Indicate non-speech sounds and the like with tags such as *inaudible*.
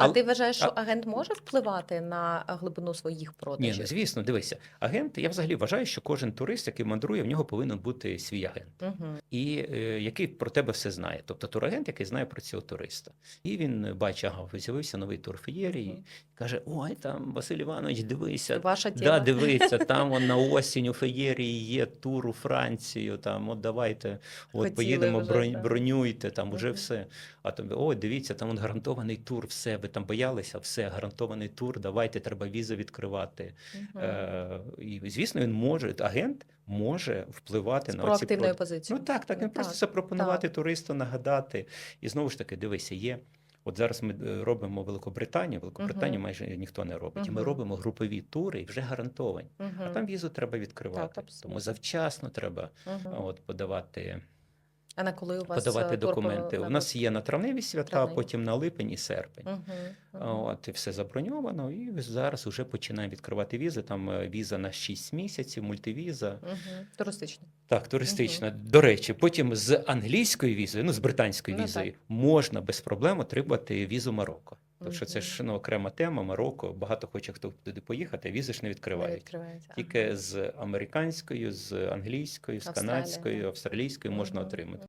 А ти вважаєш, що а- агент може впливати на глибину своїх продажів? ну, звісно, дивися, агент. Я взагалі вважаю, що кожен турист, який мандрує, в нього повинен бути свій агент. Угу. і е, який про тебе все знає. Тобто турагент, який знає про цього туриста. І він бачить, ага, з'явився новий тур феєрії, Мгм. каже: Ой, там Василь Іванович, дивися. Ваша Да, дивися, *laughs* там он на осінь у феєрії є тур у Францію. Там от давайте, от Хотіли поїдемо, вже, бронь, бронюйте, там уже все. А тобі, ой, дивіться, там он гарантований тур, все, ви там боялися, все, гарантований тур, давайте, треба візи відкривати. Мгм. Е, і звісно, він може, агент може впливати З на оці прода- позицією. Ну так, так, він Ну, просто так, запропонувати туристу, нагадати. І знову ж таки, дивися, є. От зараз ми е, робимо Великобританію. Великобританію Мгм. майже ніхто не робить. І ми робимо групові тури і вже гарантовані. А там візу треба відкривати. Так. Тому завчасно треба Мгм. от, подавати, А на коли у вас подавати е, документи. У нас є на травневі свята, Травневі. потім на липень і серпень. Мгм. Мгм. От, і все заброньовано, і зараз вже починаємо відкривати візи. Там е, віза на 6 місяців, мультивіза. Мгм. Туристичні. Так, туристична. До речі, потім з англійською візою, ну з британською Ну, візою, можна без проблем отримати візу Марокко. Тому що це ж ну, окрема тема. Марокко. Багато хоче хто туди поїхати, а візи ж не Не відкривають. відкривається. Тільки з американською, з англійською, з Австралія, канадською, австралійською можна отримати.